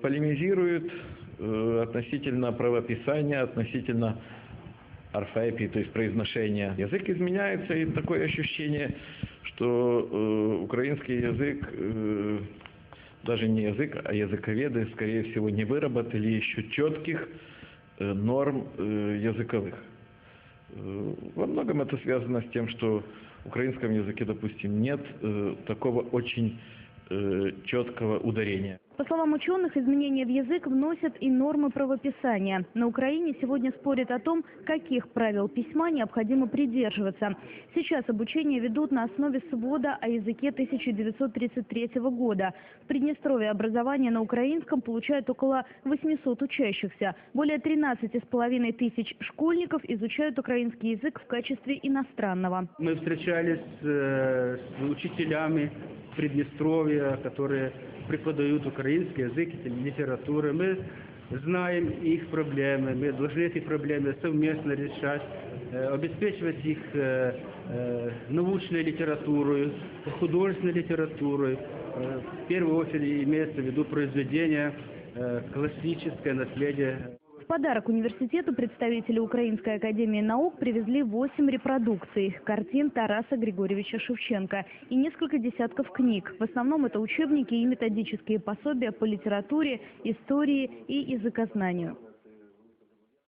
Полемизируют э, относительно правописания, относительно орфоэпии, то есть произношения. Язык изменяется, и такое ощущение, что э, украинский язык, э, даже не язык, а языковеды, скорее всего, не выработали еще четких норм языковых. Во многом это связано с тем, что в украинском языке, допустим, нет такого очень э, четкого ударения. По словам ученых, изменения в язык вносят и нормы правописания. На Украине сегодня спорят о том, каких правил письма необходимо придерживаться. Сейчас обучение ведут на основе свода о языке 1933 года. В Приднестровье образование на украинском получают около 800 учащихся. Более 13,5 тысяч школьников изучают украинский язык в качестве иностранного. Мы встречались э, с учителями Приднестровья, которые преподают украинский язык литературу. Мы знаем их проблемы, мы должны эти проблемы совместно решать, э, обеспечивать их э, э, научной литературой, художественной литературой. В первую очередь имеется в виду произведение классическое наследие подарок университету представители Украинской академии наук привезли 8 репродукций картин Тараса Григорьевича Шевченко и несколько десятков книг. В основном это учебники и методические пособия по литературе, истории и языкознанию.